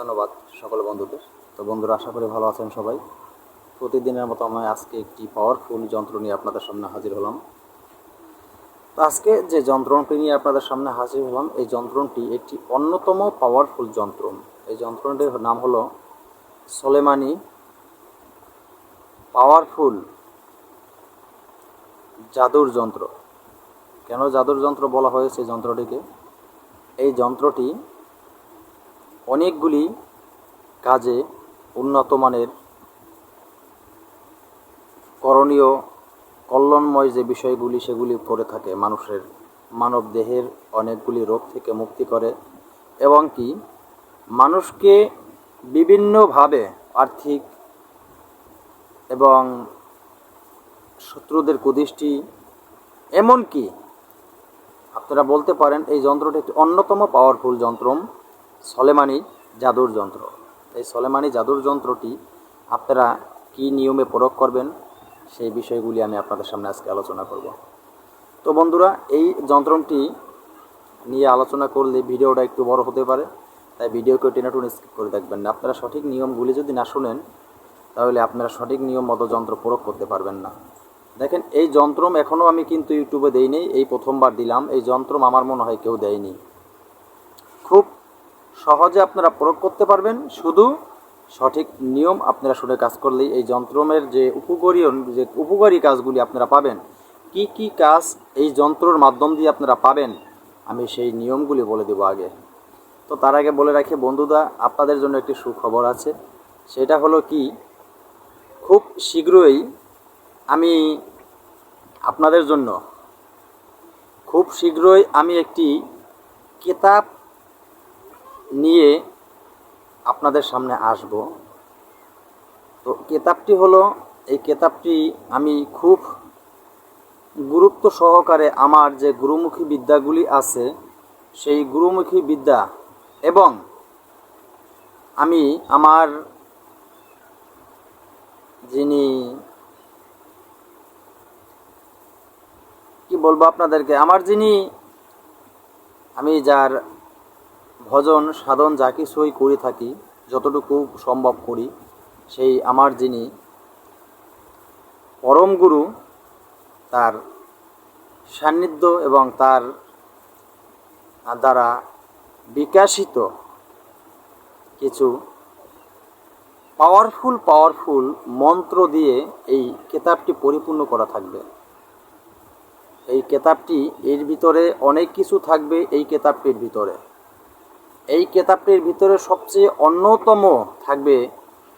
ধন্যবাদ সকল বন্ধুদের তো বন্ধুরা, আশা করি ভালো আছেন সবাই। প্রতিদিনের মতো আমি আজকে একটি পাওয়ারফুল যন্ত্র নিয়ে আপনাদের সামনে হাজির হলাম। তো আজকে যে যন্ত্রটি নিয়ে আপনাদের সামনে হাজির হলাম, এই যন্ত্রটি একটি অন্যতম পাওয়ারফুল যন্ত্র। এই যন্ত্রটির নাম হলো সোলেমানি পাওয়ারফুল জাদুর যন্ত্র। কেন জাদুর যন্ত্র বলা হয়েছে যন্ত্রটিকে? এই যন্ত্রটি অনেকগুলি কাজে উন্নত মানের করণীয় কল্যাণময় যে বিষয়গুলি সেগুলি করে থাকে। মানুষের মানব দেহের অনেকগুলি রোগ থেকে মুক্তি করে এবং কি মানুষকে বিভিন্নভাবে আর্থিক এবং শত্রুদের কুদৃষ্টি এমনকি আপনারা বলতে পারেন এই যন্ত্রটি একটি অন্যতম পাওয়ারফুল যন্ত্র সলেমানি জাদুর যন্ত্র। এই সলেমানি জাদুর যন্ত্রটি আপনারা কী নিয়মে প্রয়োগ করবেন সেই বিষয়গুলি আমি আপনাদের সামনে আজকে আলোচনা করব। তো বন্ধুরা, এই যন্ত্রটি নিয়ে আলোচনা করলে ভিডিওটা একটু বড় হতে পারে, তাই ভিডিওকে টেনে টুনে স্কিপ করে দেখবেন না। আপনারা সঠিক নিয়মগুলি যদি না শুনেন, তাহলে আপনারা সঠিক নিয়ম মতো যন্ত্র প্রয়োগ করতে পারবেন না। দেখেন, এই যন্ত্রম এখনও আমি কিন্তু ইউটিউবে দেইনি এই প্রথমবার দিলাম। এই যন্ত্রম আমার মনে হয় কেউ দেয়নি। খুব সহজে আপনারা প্রয়োগ করতে পারবেন। শুধু সঠিক নিয়ম আপনারা শুনে কাজ করলেই এই যন্ত্রমের যে উপকারী যে উপকারী কাজগুলি আপনারা পাবেন, কি কি কাজ এই যন্ত্রর মাধ্যম দিয়ে আপনারা পাবেন, আমি সেই নিয়মগুলি বলে দেবো আগে। তো তার আগে বলে রাখি বন্ধুদা আপনাদের জন্য একটি সুখবর আছে। সেটা হলো কি, খুব শীঘ্রই আমি আপনাদের জন্য খুব শীঘ্রই আমি একটি কিতাব নিয়ে আপনাদের সামনে আসব। তো কেতাবটি হলো, এই কেতাবটি আমি খুব গুরুত্ব সহকারে আমার যে গুরুমুখী বিদ্যাগুলি আছে, সেই গুরুমুখী বিদ্যা এবং আমি আমার যিনি, কি বলব আপনাদেরকে, আমার যিনি, আমি যার ভজন, সাধন যা কিছুই করে থাকি, যতটুকু সম্ভব করি, সেই আমার যিনি পরম গুরু, তার সান্নিধ্য এবং তার দ্বারা বিকাশিত কিছু পাওয়ারফুল পাওয়ারফুল মন্ত্র দিয়ে এই কেতাবটি পরিপূর্ণ করা থাকবে। এই কেতাবটি এর ভিতরে অনেক কিছু থাকবে এই কেতাবটির ভিতরে। এই কেতাবটির ভিতরে সবচেয়ে অন্যতম থাকবে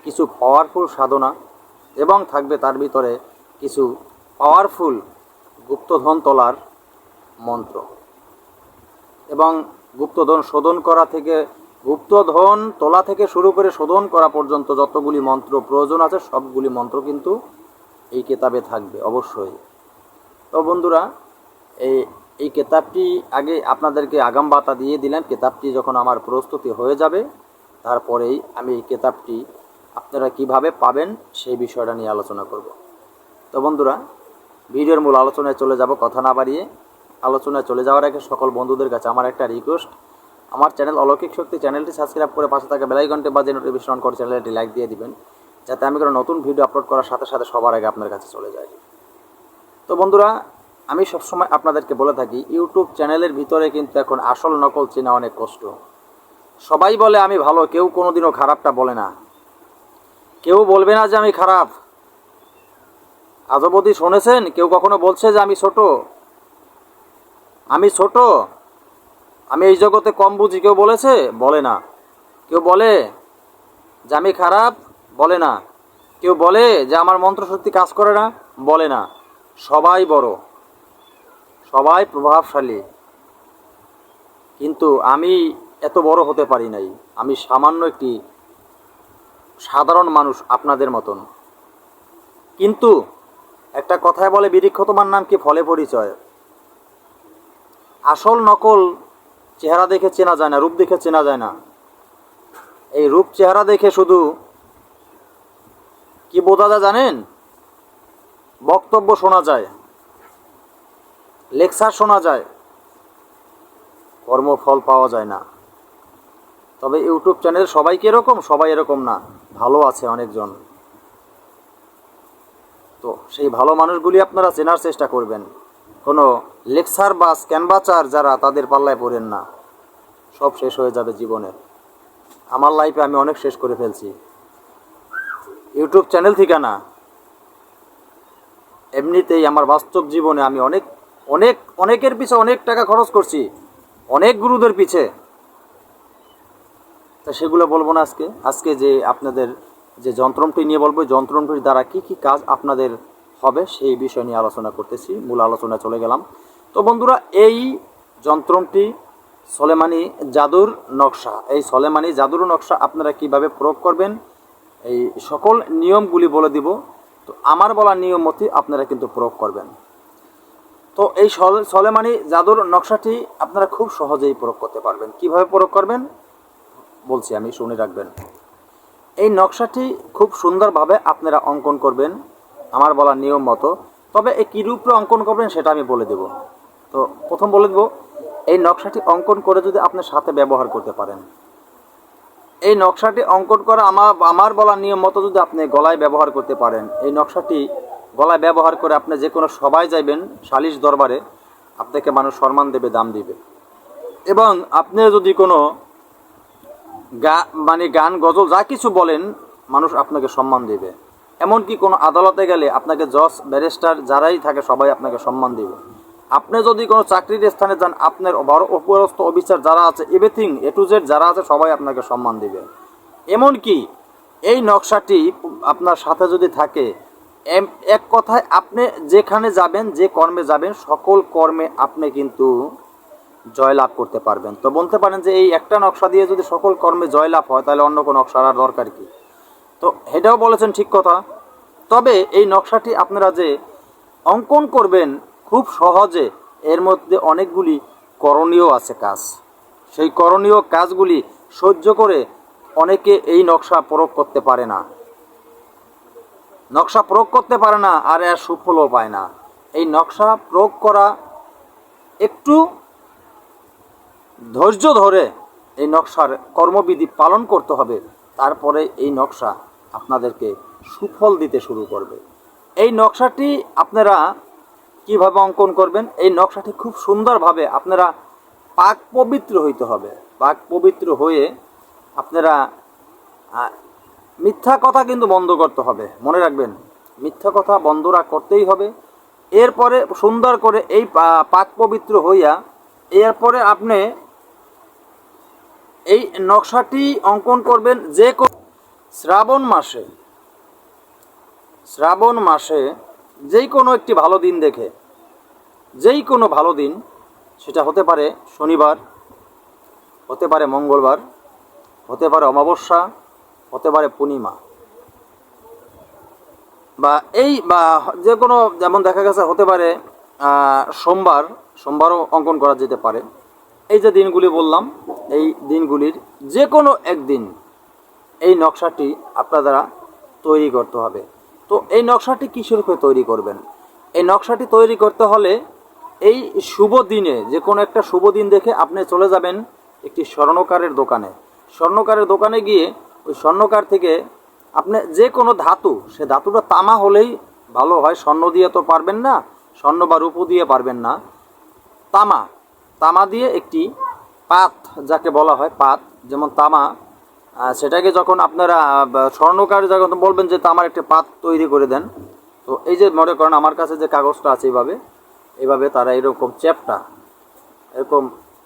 কিছু পাওয়ারফুল সাধনা এবং থাকবে তার ভিতরে কিছু পাওয়ারফুল গুপ্তধন তোলার মন্ত্র। এবং গুপ্তধন শোধন করা থেকে, গুপ্তধন তোলা থেকে শুরু করে শোধন করা পর্যন্ত যতগুলি মন্ত্র প্রয়োজন আছে, সবগুলি মন্ত্র কিন্তু এই কেতাবে থাকবে, অবশ্যই। তো বন্ধুরা, এই এই কেতাবটি আগে আপনাদেরকে আগাম বাতা দিয়ে দিলাম। কেতাবটি যখন আমার প্রস্তুতি হয়ে যাবে, তারপরেই আমি এই কেতাবটি আপনারা কীভাবে পাবেন সেই বিষয়টা নিয়ে আলোচনা করব। তো বন্ধুরা, ভিডিওর মূল আলোচনায় চলে যাব, কথা না বাড়িয়ে। আলোচনায় চলে যাওয়ার আগে সকল বন্ধুদের কাছে আমার একটা রিকোয়েস্ট আমার চ্যানেল অলৌকিক শক্তি চ্যানেলটি সাবস্ক্রাইব করে পাশে থাকা বেলাইকনটি বাজে নোটিফিকেশন করে চ্যানেলটি লাইক দিয়ে দিবেন, যাতে আমি কোনো নতুন ভিডিও আপলোড করার সাথে সাথে সবার আগে আপনার কাছে চলে যায়। তো বন্ধুরা আমি সবসময় আপনাদেরকে বলে থাকি, ইউটিউব চ্যানেলের ভিতরে কিন্তু এখন আসল নকল চেনা অনেক কষ্ট। সবাই বলে আমি ভালো, কেউ কোনোদিনও খারাপটা বলে না। কেউ বলবে না যে আমি খারাপ। আজবদি শুনেছেন? কেউ কখনো বলছে যে আমি ছোট? আমি ছোট? আমি এই জগতে কম বুঝি, কেউ বলেছে? বলে না। কেউ বলে যে আমি খারাপ? বলে না। কেউ বলে যে আমার মন্ত্রশক্তি কাজ করে না? বলে না। সবাই বড়। সবাই প্রভাবশালী। কিন্তু আমি এত বড় হতে পারি নাই। আমি সামান্য একটি সাধারণ মানুষ আপনাদের মতন। কিন্তু একটা কথায় বলে বিরিক্ষ তোমার নাম কি ফলে পরিচয়? আসল নকল চেহারা দেখে চেনা যায় না, রূপ দেখে চেনা যায় না। এই রূপ চেহারা দেখে শুধু কি বোঝা যায় জানেন? বক্তব্য শোনা যায়। লেকচার শোনা যায়, কর্মফল পাওয়া যায় না। তবে ইউটিউব চ্যানেল সবাই কি এরকম, সবাই এরকম না, ভালো আছে অনেকজন। তো সেই ভালো মানুষগুলি আপনারা চেনার চেষ্টা করবেন। কোনো লেকচার বা স্ক্যানবাচার যারা, তাদের পাল্লায় পড়েন না। সব শেষ হয়ে যাবে জীবনে। আমার লাইফে আমি অনেক শেষ করে ফেলছি। ইউটিউব চ্যানেল থেকে না, এমনিতেই আমার বাস্তব জীবনে আমি অনেক অনেক, অনেকের পিছে অনেক টাকা খরচ করছি। অনেক গুরুদের পিছে। তা সেগুলো বলব না আজকে। আজকে যে আপনাদের যে যন্ত্রমটি নিয়ে বলব যন্ত্রমটির দ্বারা কি কি কাজ আপনাদের হবে সেই বিষয় নিয়ে আলোচনা করতেছি। মূল আলোচনা চলে গেলাম। তো বন্ধুরা, এই যন্ত্রমটি সলেমানি জাদুর নকশা। এই সলেমানি জাদুর নকশা আপনারা কীভাবে প্রয়োগ করবেন, এই সকল নিয়মগুলি বলে দিব। তো আমার বলা নিয়ম মতে আপনারা কিন্তু প্রয়োগ করবেন। তো এই সলেমানি জাদুর নকশাটি আপনারা খুব সহজেই প্রয়োগ করতে পারবেন। কীভাবে প্রয়োগ করবেন? বলছি আমি, শুনে রাখবেন। এই নকশাটি খুব সুন্দরভাবে আপনারা অঙ্কন করবেন, আমার বলা নিয়ম মতো। তবে এই কী রূপে অঙ্কন করবেন সেটা আমি বলে দেব। তো প্রথম বলে দেব, এই নকশাটি অঙ্কন করে যদি আপনার সাথে ব্যবহার করতে পারেন। এই নকশাটি অঙ্কন করা আমার আমার বলা নিয়ম মতো যদি আপনি গলায় ব্যবহার করতে পারেন, এই নকশাটি গলায় ব্যবহার করে আপনি যে কোনো সবাই যাইবেন, সালিশ দরবারে, আপনাকে মানুষ সম্মান দেবে, দাম দিবে। এবং আপনি যদি কোনো গা মানে গান, গজল, যা কিছু বলেন, মানুষ আপনাকে সম্মান দেবে। এমনকি কোনো আদালতে গেলে আপনাকে জজ, ব্যারিস্টার যারাই থাকে, সবাই আপনাকে সম্মান দেবে। আপনি যদি কোনো চাকরির স্থানে যান, আপনার বড় উপরস্থ অফিসার যারা আছে, এভরিথিং এ টু জেড যারা আছে, সবাই আপনাকে সম্মান দেবে। এমনকি এই নকশাটি আপনার সাথে যদি থাকে এক কথায় আপনি যেখানে যাবেন, যে কর্মে যাবেন, সকল কর্মে আপনি কিন্তু জয়লাভ করতে পারবেন। তো বলতে পারেন যে এই একটা নকশা দিয়ে যদি সকল কর্মে জয়লাভ হয়, তাহলে অন্য কোনো নকশার আর দরকার কি? তো এটাও বলেছেন ঠিক কথা। তবে এই নকশাটি আপনারা যে অঙ্কন করবেন, খুব সহজে এর মধ্যে অনেকগুলি করণীয় আছে কাজ। সেই করণীয় কাজগুলি সহ্য করে অনেকে এই নকশা প্রয়োগ করতে পারে না। নকশা প্রয়োগ করতে পারে না, আর এর সুফলও পায় না। এই নকশা প্রয়োগ করা একটু ধৈর্য ধরে এই নকশার কর্মবিধি পালন করতে হবে। তারপরে এই নকশা আপনাদেরকে সুফল দিতে শুরু করবে। এই নকশাটি আপনারা কীভাবে অঙ্কন করবেন? এই নকশাটি খুব সুন্দরভাবে আপনারা পাক পবিত্র হইতে হবে। পাক পবিত্র হয়ে আপনারা মিথ্যা কথা কিন্তু বন্ধ করতে হবে, মনে রাখবেন। মিথ্যা কথা বন্ধরা করতেই হবে। এরপরে সুন্দর করে এই পাক পবিত্র হইয়া, এরপরে আপনি এই নকশাটি অঙ্কন করবেন যে শ্রাবণ মাসে। শ্রাবণ মাসে যেই কোনো একটি ভালো দিন দেখে। যেই কোনো ভালো দিন, সেটা হতে পারে শনিবার, হতে পারে মঙ্গলবার, হতে পারে অমাবস্যা হতে পারে পূর্ণিমা। বা এই বা যে কোনো যেমন দেখা গেছে হতে পারে সোমবার, সোমবারও অঙ্কন করা যেতে পারে। এই যে দিনগুলি বললাম, এই দিনগুলির যে কোনো একদিন এই নকশাটি আপনার তৈরি করতে হবে। তো এই নকশাটি কিসের উপরে তৈরি করবেন? এই নকশাটি তৈরি করতে হলে এই শুভ দিনে যে কোনো একটা শুভ দিন দেখে আপনি চলে যাবেন একটি স্বর্ণকারের দোকানে। স্বর্ণকারের দোকানে গিয়ে ওই স্বর্ণকার থেকে আপনি যে কোনো ধাতু, সে ধাতুটা তামা হলেই ভালো হয়, স্বর্ণ দিয়ে তো পারবেন না, স্বর্ণ বা রূপো দিয়ে পারবেন না। তামা তামা দিয়ে একটি পাত যাকে বলা হয়, পাত, যেমন তামা সেটাকে যখন আপনারা স্বর্ণকার যখন বলবেন যে তামার একটি পাত তৈরি করে দেন, তো এই যে মনে করেন আমার কাছে যে কাগজটা আছে এইভাবে এইভাবে তারা এরকম চ্যাপটা, এরকম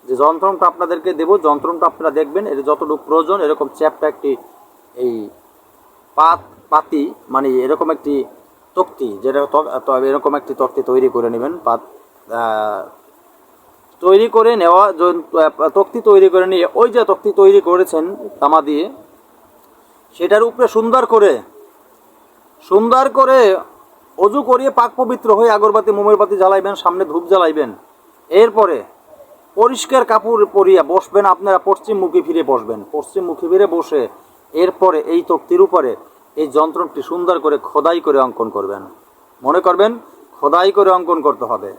যে যন্ত্রণটা আপনাদেরকে দেবো, যন্ত্রণটা আপনারা দেখবেন, এর যতটুকু প্রয়োজন, এরকম চ্যাপটা একটি এই পাত, পাতি মানে এরকম একটি তক্তি, যেটা এরকম একটি তক্তি তৈরি করে নেবেন, পাত তৈরি করে নেওয়া তক্তি তৈরি করে নিয়ে, ওই যে তক্তি তৈরি করেছেন তামা দিয়ে, সেটার উপরে সুন্দর করে সুন্দর করে অজু করিয়ে পাক পবিত্র হয়ে আগরবাতি মোমের বাতি জ্বালাইবেন, সামনে ধূপ জ্বালাইবেন। এরপরে পরিষ্কার কাপড় পরিয়া বসবেন, আপনারা পশ্চিমমুখী ফিরে বসবেন। পশ্চিমমুখী ফিরে বসে এরপরে এই তক্তির উপরে এই যন্ত্রটি সুন্দর করে খোদাই করে অঙ্কন করবেন। মনে করবেন, খোদাই করে অঙ্কন করতে হবে।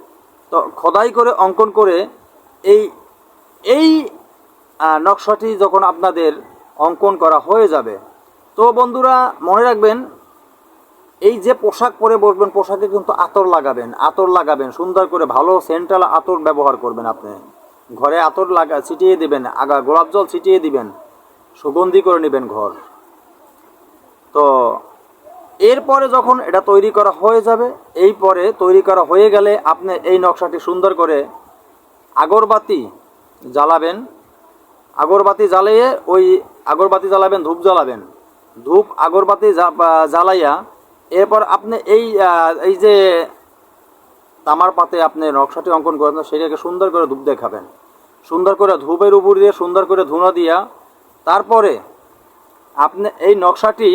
তো খোদাই করে অঙ্কন করে এই এই নকশাটি যখন আপনাদের অঙ্কন করা হয়ে যাবে, তো বন্ধুরা মনে রাখবেন, এই যে পোশাক পরে বসবেন, পোশাকে কিন্তু আতর লাগাবেন আতর লাগাবেন, সুন্দর করে ভালো সেন্ট্রাল আতর ব্যবহার করবেন আপনি। ঘরে আতর লাগা ছিটিয়ে দিবেন, আগা গোলাপ জল ছিটিয়ে দিবেন, সুগন্ধি করে নেবেন ঘর। তো এরপরে যখন এটা তৈরি করা হয়ে যাবে, এই পরে তৈরি করা হয়ে গেলে আপনি এই নকশাটি সুন্দর করে আগরবাতি জ্বালাবেন। আগরবাতি জ্বালিয়ে ওই আগরবাতি জ্বালাবেন, ধূপ জ্বালাবেন। ধূপ, আগরবাতি জ্বালাইয়া এরপর আপনি এই এই যে তামার পাতে আপনি নকশাটি অঙ্কন করেন, সেটাকে সুন্দর করে ধূপ দেখাবেন। সুন্দর করে ধূপের উপর দিয়ে সুন্দর করে ধুনো দিয়া, তারপরে আপনি এই নকশাটি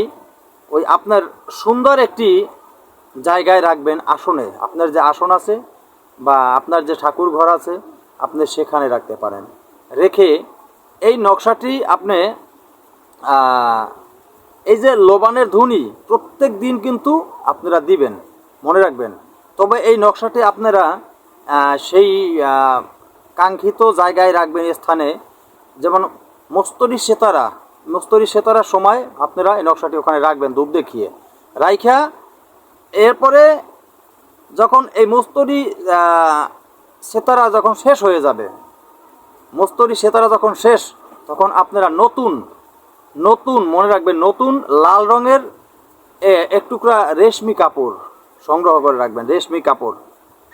ওই আপনার সুন্দর একটি জায়গায় রাখবেন আসনে। আপনার যে আসন আছে বা আপনার যে ঠাকুর ঘর আছে, আপনি সেখানে রাখতে পারেন। রেখে এই নকশাটি আপনি এই যে লোবানের ধুনি প্রত্যেক দিন কিন্তু আপনারা দিবেন, মনে রাখবেন। তবে এই নকশাটি আপনারা সেই কাঙ্ক্ষিত জায়গায় রাখবেন স্থানে। যেমন মস্তরি সেতারা। মস্তরি সেতারার সময় আপনারা এই নকশাটি ওখানে রাখবেন ধূপ দেখিয়ে। রাইখা এরপরে যখন এই মস্তরি সেতারা যখন শেষ হয়ে যাবে মস্তরি সেতারা যখন শেষ তখন আপনারা নতুন নতুন মনে রাখবেন নতুন লাল রঙের এ, এক টুকরা রেশমি কাপড় সংগ্রহ করে রাখবেন রেশমি কাপড়।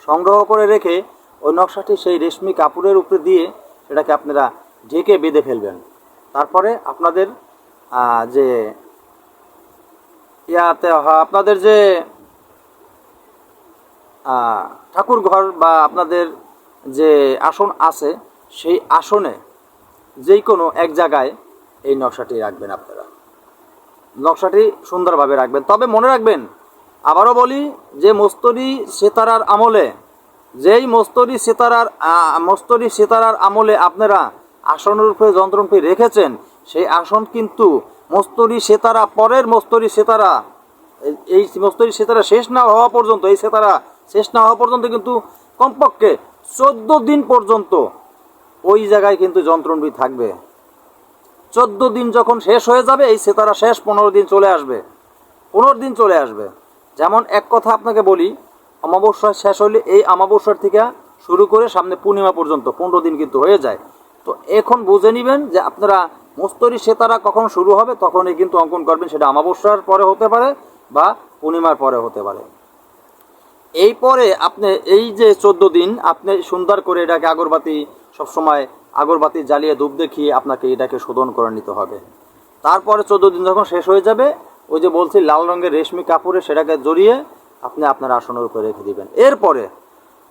সংগ্রহ করে রেখে ওই নকশাটি সেই রেশমি কাপড়ের উপরে দিয়ে সেটাকে আপনারা ঢেকে বেঁধে ফেলবেন। তারপরে আপনাদের যে ইয়াতে আপনাদের যে ঠাকুর ঘর বা আপনাদের যে আসন আছে, সেই আসনে যেই কোনো এক জায়গায় এই নকশাটি রাখবেন আপনারা। নকশাটি সুন্দরভাবে রাখবেন। তবে মনে রাখবেন, আবারও বলি যে মস্তরি সেতারার আমলে যেই মস্তরি সেতারার মস্তরি সেতারার আমলে আপনারা আসনের উপরে যন্ত্রটি রেখেছেন, সেই আসন কিন্তু মস্তরি সেতারা, পরের মস্তরি সেতারা, এই- এই মস্তরি সেতারা শেষ না হওয়া পর্যন্ত, এই সেতারা শেষ না হওয়া পর্যন্ত কিন্তু কমপক্ষে চোদ্দ দিন পর্যন্ত ওই জায়গায় কিন্তু যন্ত্রণটি থাকবে। চোদ্দ দিন যখন শেষ হয়ে যাবে, এই সেতারা শেষ, পনেরো দিন চলে আসবে, পনেরো দিন চলে আসবে। যেমন এক কথা আপনাকে বলি অমাবস্যা শেষ হলে এই অমাবস্যার থেকে শুরু করে সামনে পূর্ণিমা পর্যন্ত, পনেরো দিন কিন্তু হয়ে যায়। তো এখন বুঝে নেবেন যে আপনারা মস্তরি সেতারা কখন শুরু হবে, তখনই কিন্তু অঙ্কন করবেন, সেটা অমাবস্যার পরে হতে পারে বা পূর্ণিমার পরে হতে পারে। এই পরে আপনি এই যে চোদ্দ দিন, আপনি সুন্দর করে এটাকে আগরবাতি, সবসময় আগরবাতি জ্বালিয়ে ধূপ দেখিয়ে আপনাকে এটাকে শোধন করে নিতে হবে। তারপরে চোদ্দ দিন যখন শেষ হয়ে যাবে, ওই যে বলছি লাল রঙের রেশমি কাপড়ে সেটাকে জড়িয়ে আপনি আপনার আসনের উপরে রেখে দিবেন। এরপরে,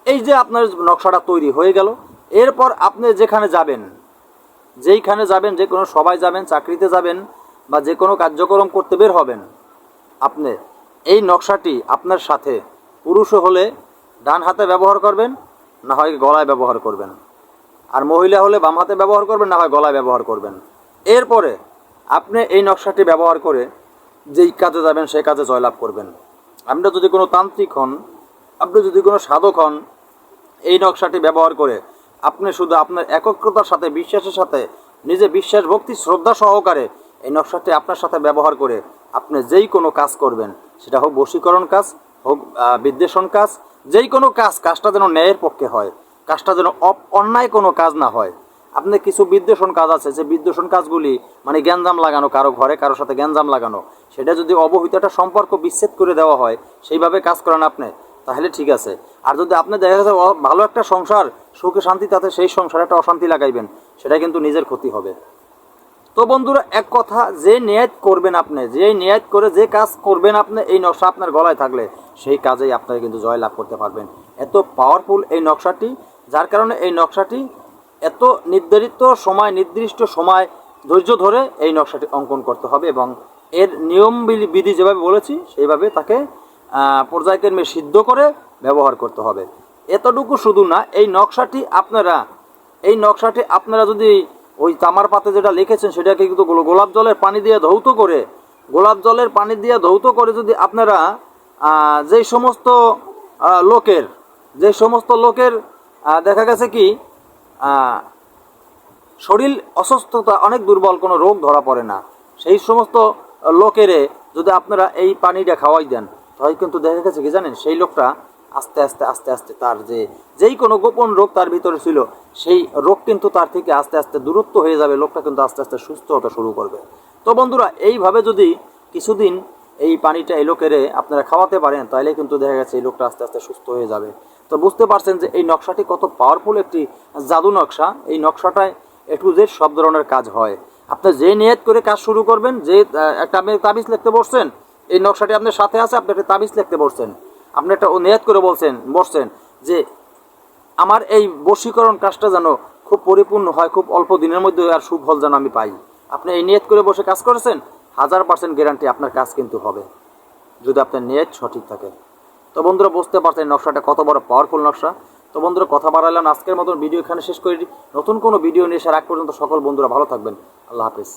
এই যে আপনার নকশাটা তৈরি হয়ে গেল, এরপর আপনি যেখানে যাবেন, যেইখানে যাবেন, যে কোনো সবাই যাবেন, চাকরিতে যাবেন, বা যে কোনো কার্যক্রম করতে বের হবেন, আপনি এই নকশাটি আপনার সাথে পুরুষও হলে ডান হাতে ব্যবহার করবেন, না হয় গলায় ব্যবহার করবেন। আর মহিলা হলে বাম হাতে ব্যবহার করবেন, না হয় গলায় ব্যবহার করবেন। এরপরে আপনি এই নকশাটি ব্যবহার করে যেই কাজে যাবেন, সেই কাজে জয়লাভ করবেন। আপনি যদি কোনো তান্ত্রিক হন, আপনি যদি কোনো সাধক হন, এই নকশাটি ব্যবহার করে আপনি শুধু আপনার একত্রতার সাথে, বিশ্বাসের সাথে, নিজে বিশ্বাস, ভক্তি, শ্রদ্ধা সহকারে এই নকশাটি আপনার সাথে ব্যবহার করে আপনি যেই কোনো কাজ করবেন, সেটা হোক বশীকরণ কাজ, হোক বিদ্বেষণ কাজ, যেই কোনো কাজ, কাজটা যেন ন্যায়ের পক্ষে হয়, কাজটা যেন অন্যায় কোনো কাজ না হয়। আপনি কিছু বিদ্বেষণ কাজ আছে, যে বিদ্বেষণ কাজগুলি মানে গ্যাঞ্জাম লাগানো কারও ঘরে, কারও সাথে গ্যাঞ্জাম লাগানো, সেটা যদি অবহিত একটা সম্পর্ক বিচ্ছেদ করে দেওয়া হয়, সেইভাবে কাজ করেন আপনি, তাহলে ঠিক আছে। আর যদি আপনি দেখা যাচ্ছে ভালো একটা সংসার, সুখে শান্তি, তাতে সেই সংসারে একটা অশান্তি লাগাইবেন, সেটা কিন্তু নিজের ক্ষতি হবে। তো বন্ধুরা, এক কথা, যে নিয়ত করবেন আপনি, যে নিয়ত করে যে কাজ করবেন আপনি, এই নকশা আপনার গলায় থাকলে, সেই কাজেই আপনারা কিন্তু জয় লাভ করতে পারবেন। এত পাওয়ারফুল এই নকশাটি, যার কারণে এই নকশাটি এত নির্ধারিত সময়, নির্দিষ্ট সময় ধৈর্য ধরে এই নকশাটি অঙ্কন করতে হবে এবং এর নিয়ম বিধি- যেভাবে বলেছি, সেইভাবে তাকে পর্যায়ক্রমে সিদ্ধ করে ব্যবহার করতে হবে। এতটুকু শুধু না, এই নকশাটি আপনারা, এই নকশাটি আপনারা যদি ওই তামার পাতে যেটা লিখেছেন, সেটাকে কিন্তু গোলাপ জলের পানি দিয়ে ধৌত করে, গোলাপ জলের পানি দিয়ে ধৌত করে যদি আপনারা যেই সমস্ত লোকের যে সমস্ত লোকের দেখা গেছে কি শরীর অসুস্থতা অনেক দুর্বল, কোনো রোগ ধরা পড়ে না। সেই সমস্ত লোকেরে যদি আপনারা এই পানিটা খাওয়াই দেন, তাহলে কিন্তু দেখা গেছে কি জানেন, সেই লোকটা আস্তে আস্তে আস্তে আস্তে তার যে, যেই কোনো গোপন রোগ তার ভিতরে ছিল, সেই রোগ কিন্তু তার থেকে আস্তে আস্তে দূরত্ব হয়ে যাবে, লোকটা কিন্তু আস্তে আস্তে সুস্থ হতে শুরু করবে। তো বন্ধুরা, এইভাবে যদি কিছুদিন এই পানিটা এই লোকেরে আপনারা খাওয়াতে পারেন, তাহলে কিন্তু দেখা গেছে এই লোকটা আস্তে আস্তে সুস্থ হয়ে যাবে। তো বুঝতে পারছেন যে এই নকশাটি কত পাওয়ারফুল একটি জাদু নকশা। এই নকশাটায় এ টু সব ধরনের কাজ হয়। আপনি যে নিয়ত করে কাজ শুরু করবেন, যে একটা আপনি তাবিজ লিখতে বসছেন, এই নকশাটি আপনার সাথে আছে, আপনি একটা তাবিজ লিখতে বসছেন। আপনি একটা ও নিয়ত করে বলছেন, বসছেন যে, আমার এই বশীকরণ কাজটা যেন খুব পরিপূর্ণ হয়, খুব অল্প দিনের মধ্যে আর সুফল যেন আমি পাই। আপনি এই নিয়ত করে বসে কাজ করেছেন, হাজার পার্সেন্ট গ্যারান্টি আপনার কাজ কিন্তু হবে। যদি আপনার নিয়ত সঠিক থাকে। তো বন্ধুরা, বুঝতে পারছেন নকশাটা কত বড় পাওয়ারফুল নকশা। তো বন্ধুরা, কথা বাড়ালাম, আজকের মতন ভিডিও এখানে শেষ করি। নতুন কোনো ভিডিও নিয়ে আসার আগ পর্যন্ত সকল বন্ধুরা ভালো থাকবেন। আল্লাহ হাফিজ।